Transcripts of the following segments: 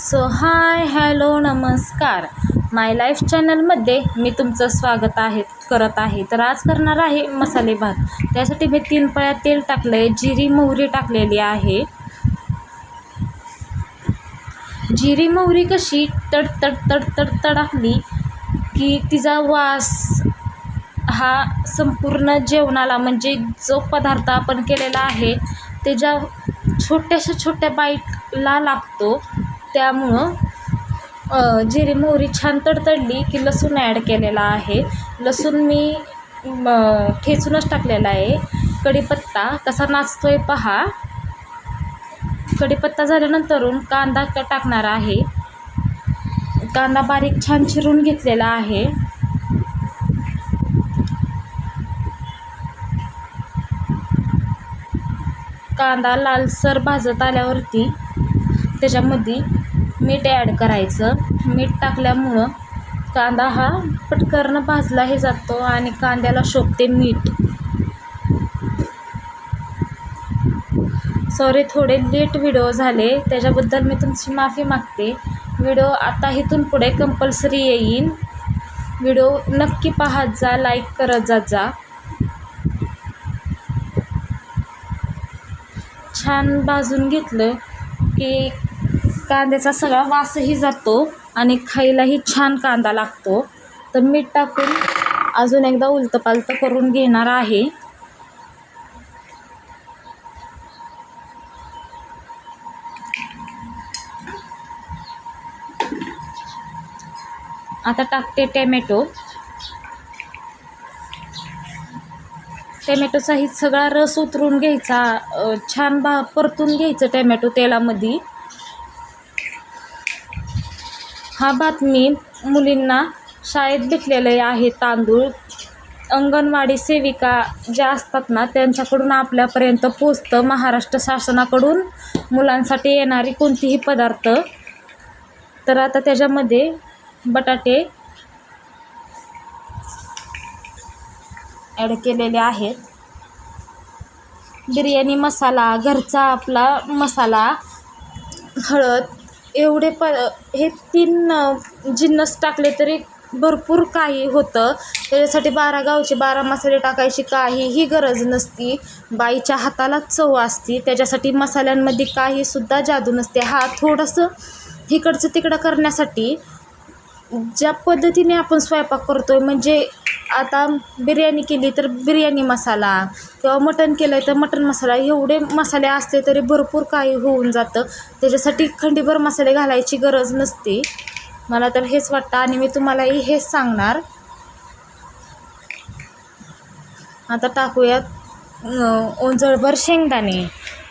So hi hello नमस्कार. माय life चॅनलमध्ये मी तुमचं स्वागत आहे करत आहे. तर आज करणार आहे मसाले भात. त्यासाठी मी तीन पळ्या तेल टाकलं आहे जिरी मोहरी टाकलेली आहे. जिरी मोहरी कशी तड तड तड तड तडाकली की तिचा वास हा संपूर्ण जेवणाला म्हणजे जो पदार्थ आपण केलेला आहे त्याच्या छोट्याशा छोट्या बाईटला लागतो त्यामुळं जिरे जिरी मोहरी छान तडतडली की लसूण ॲड केलेला आहे. लसूण मी ठेचूनच टाकलेला आहे. कढीपत्ता कसा नाचतो आहे पहा. कढीपत्ता झाल्यानंतरून कांदा टाकणार आहे. कांदा बारीक छान चिरून घेतलेला आहे. कांदा लालसर भाजत आल्यावरती त्याच्यामध्ये मीठ ॲड करायचं. मीठ टाकल्यामुळं कांदा हा पटकरनं भाजलाही जातो आणि कांद्याला शोभते मीठ. सॉरी थोडे लेट व्हिडिओ झाले. त्याच्याबद्दल मी तुमची माफी मागते. व्हिडिओ आता इथून पुढे कंपल्सरी येईन. व्हिडिओ नक्की पाहत जा लाईक करत जात जा. छान भाजून घेतलं की कांद्याचा सगळा वासही जातो आणि खायलाही छान कांदा लागतो. तर मीठ टाकून अजून एकदा उलतपालतं करून घेणार आहे. आता टाकते टॅमॅटो. टॅमॅटोचाही सगळा रस उतरून घ्यायचा छान भा परतून घ्यायचं टॅमॅटो तेलामध्ये. हा बातमी मुलींना शाळेत भेटलेले आहे. तांदूळ अंगणवाडी सेविका ज्या असतात ना त्यांच्याकडून आपल्यापर्यंत पोचतं. महाराष्ट्र शासनाकडून मुलांसाठी येणारी कोणतीही पदार्थ. तर आता त्याच्यामध्ये बटाटे ॲड केलेले आहेत. बिर्याणी मसाला घरचा आपला मसाला हळद एवढे प हे तीन जिन्नस टाकले तरी भरपूर काही होतं. त्याच्यासाठी बारा गावचे बारा मसाले टाकायची काहीही गरज नसती. बाईच्या हाताला चव असती. त्याच्यासाठी मसाल्यांमध्ये काहीसुद्धा जादू नसते. हा थोडंसं इकडचं तिकडं करण्यासाठी ज्या पद्धतीने आपण स्वयंपाक करतो आहे म्हणजे आता बिर्याणी केली तर बिर्याणी मसाला किंवा मटण केलं आहे तर मटण मसाला एवढे मसाले असले तरी भरपूर काही होऊन जातं. त्याच्यासाठी खंडीभर मसाले घालायची गरज नसते. मला तर हेच वाटतं आणि मी तुम्हालाही हेच सांगणार. आता टाकूयात ओंजळभर शेंगदाणे.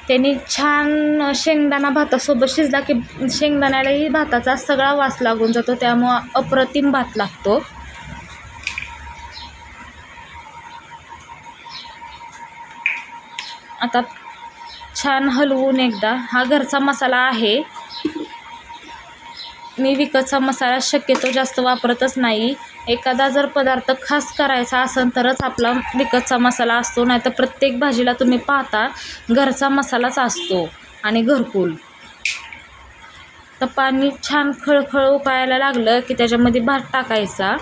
त्यांनी छान शेंगदाणा भातासोबत शिजला की शेंगदाण्यालाही भाताचा सगळा वास लागून जातो त्यामुळं अप्रतिम भात लागतो. आता छान हलवून एकदा हा घरचा मसाला आहे. मी विकतचा मसाला शक्यतो जास्त वापरतच नाही. एखादा जर पदार्थ खास करायचा असेल तरच आपला विकतचा मसाला असतो नाही तर प्रत्येक भाजीला तुम्ही पाहता घरचा मसालाच असतो आणि घरकुल. तर पाणी छान खळखळ उकळायला लागलं की त्याच्यामध्ये भात टाकायचा.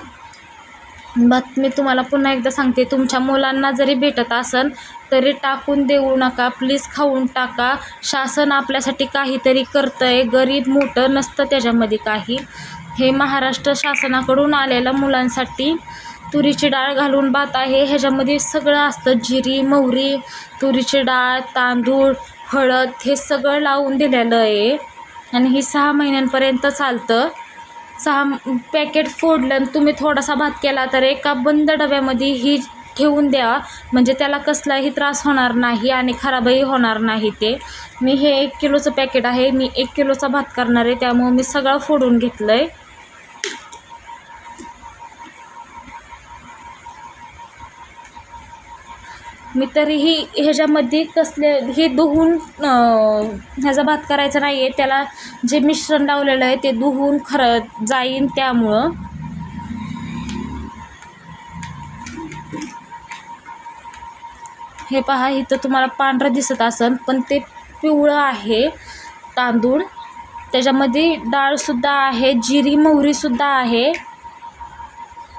बात मी तुम्हाला पुन्हा एकदा सांगते तुमच्या मुलांना जरी भेटत असेल तरी टाकून देऊ नका प्लीज खाऊन टाका. शासन आपल्यासाठी काहीतरी करतं आहे गरीब मोठं नसतं त्याच्यामध्ये काही. हे महाराष्ट्र शासनाकडून आलेलं मुलांसाठी तुरीची डाळ घालून भात आहे ह्याच्यामध्ये सगळं असतं. जिरी मोहरी तुरीची डाळ तांदूळ हळद हे सगळं लावून दिलेलं आहे. आणि ही सहा महिन्यांपर्यंत चालतं. सहा पॅकेट फोडलं आणि तुम्ही थोडासा भात केला तर एका बंद डब्यामध्ये ही ठेवून द्या. म्हणजे त्याला कसलाही त्रास होणार नाही आणि खराबही होणार नाही ते. मी हे एक किलोचं पॅकेट आहे मी एक किलोचा भात करणार आहे त्यामुळं मी सगळं फोडून घेतलं आहे मी तरीही ह्याच्यामध्ये कसले हे धुवून ह्याचा भात करायचा नाही आहे त्याला जे मिश्रण लावलेलं आहे ते धुवून खरं जाईन त्यामुळं. हे पहा इथं तुम्हाला पांढरं दिसत असेल पण ते पिवळं आहे तांदूळ. त्याच्यामध्ये डाळसुद्धा आहे जिरी मोहरीसुद्धा आहे.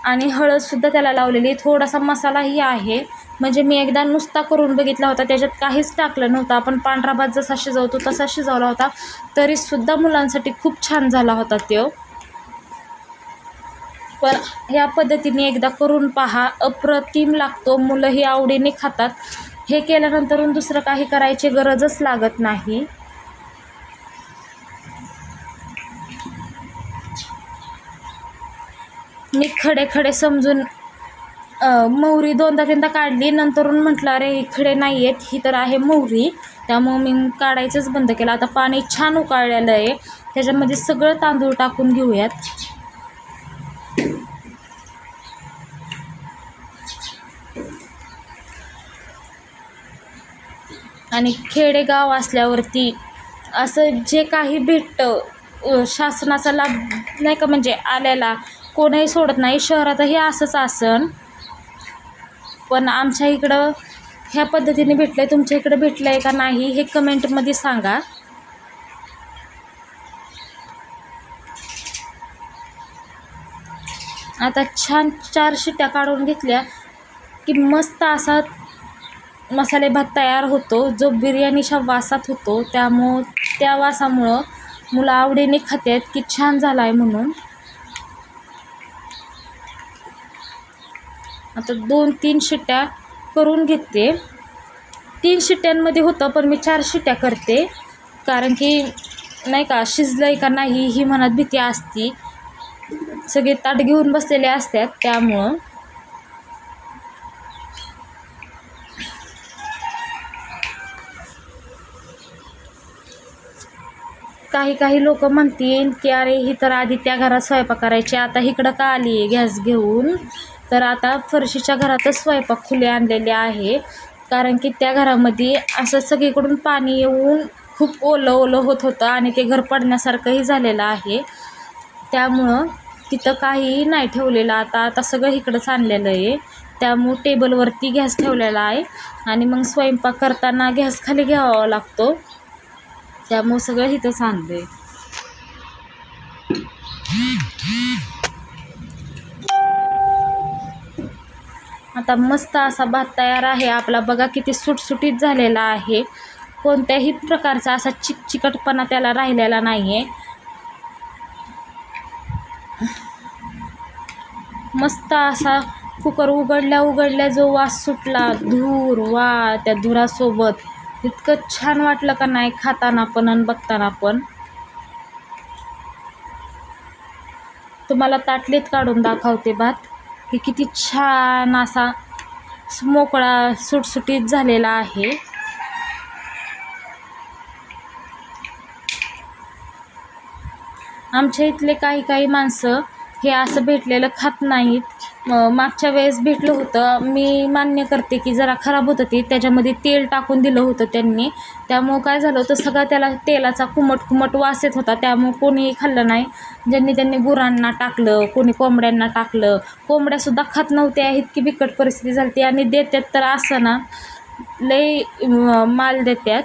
आणि हळदसुद्धा त्याला लावलेली थोडासा मसालाही आहे. म्हणजे मी एकदा नुसता करून बघितला होता त्याच्यात काहीच टाकलं नव्हतं. आपण पांढरा भात जसा शिजवतो तसा शिजवला होता. तरीसुद्धा मुलांसाठी खूप छान झाला होता तो पण ह्या पद्धतीने एकदा करून पहा. अप्रतिम लागतो. मुलंही आवडीने खातात. हे केल्यानंतर दुसरं काही करायची गरजच लागत नाही. मी खडे खडे समजून मोहरी दोनदा तीनदा काढली नंतरून म्हटलं अरे इकडे नाही आहेत ही तर आहे मोहरी त्यामुळं मी काढायचंच बंद केलं. आता पाणी छान उकाळलेलं आहे. त्याच्यामध्ये सगळं तांदूळ टाकून घेऊयात. आणि खेडेगाव असल्यावरती असं जे काही भेटतं शासनाचा लाभ नाही का म्हणजे आल्याला कोणीही सोडत नाही शहरातही असंच आसन. पण आमच्या इकडं ह्या पद्धतीने भेटलं आहे तुमच्या इकडं भेटलं आहे का नाही हे कमेंटमध्ये सांगा. आता छान चार शिट्ट्या काढून घेतल्या की मस्त असा मसाले भात तयार होतो. जो बिर्याणीच्या वासात होतो. त्यामुळं त्या वासामुळं मुलं आवडीने खातात की छान झाला आहे म्हणून. आता दोन तीन शिट्ट्या करून घेते. तीन शिट्ट्यांमध्ये होतं पण मी चार शिट्ट्या करते. कारण की नाही का शिजलं आहे का नाही ही मनात भीती असती. सगळे ताट घेऊन बसलेले असतात त्यामुळं. काही काही लोक म्हणतील की अरे ही तर आधी त्या घरात स्वयंपाक करायची आता इकडं का आली आहे गॅस घेऊन? तर आता फरशीच्या घरातच स्वयंपाक खुले आणलेले आहे. कारण की त्या घरामध्ये असं सगळीकडून पाणी येऊन खूप ओलं ओलं होत होतं आणि ते घर पडण्यासारखंही झालेलं आहे. त्यामुळं तिथं काहीही नाही ठेवलेलं. आता आता सगळं इकडंच आणलेलं आहे. त्यामुळं टेबलवरती गॅस ठेवलेला आहे आणि मग स्वयंपाक करताना गॅस खाली घ्यावा लागतो. त्यामुळं सगळं इथंच आणलं आहे आता मस्त असा भात तयार आहे. आपला बघा किती सुटसुटीत झालेला आहे. कोणत्याही प्रकारचा असा चिकचिकटपणा त्याला राहिलेला नाही आहे मस्त असा कुकर उघडल्या उघडल्या जो वास सुटला धूर वा त्या धुरासोबत. इतकं छान वाटलं का नाही खाताना पण आणि बघताना पण. तुम्हाला ताटलीत काढून दाखवते भात. की किती छान असा मोकळा सुटसुटीत झालेला आहे. आमच्या इथले काही काही माणसं हे असं भेटलेलं खात नाहीत. मागच्या वेळेस भेटलं होतं. मी मान्य करते की जरा खराब होतं ते त्याच्यामध्ये तेल टाकून दिलं होतं त्यांनी. त्यामुळं काय झालं होतं सगळा त्याला तेलाचा कुमट कुमट वास येत होता. त्यामुळं कोणीही खाल्लं नाही. ज्यांनी त्यांनी गुरांना टाकलं कोणी कोंबड्यांना टाकलं. कोंबड्यासुद्धा खात नव्हत्या. इतकी बिकट परिस्थिती झाली आणि देतात तर असं ना लई माल देतात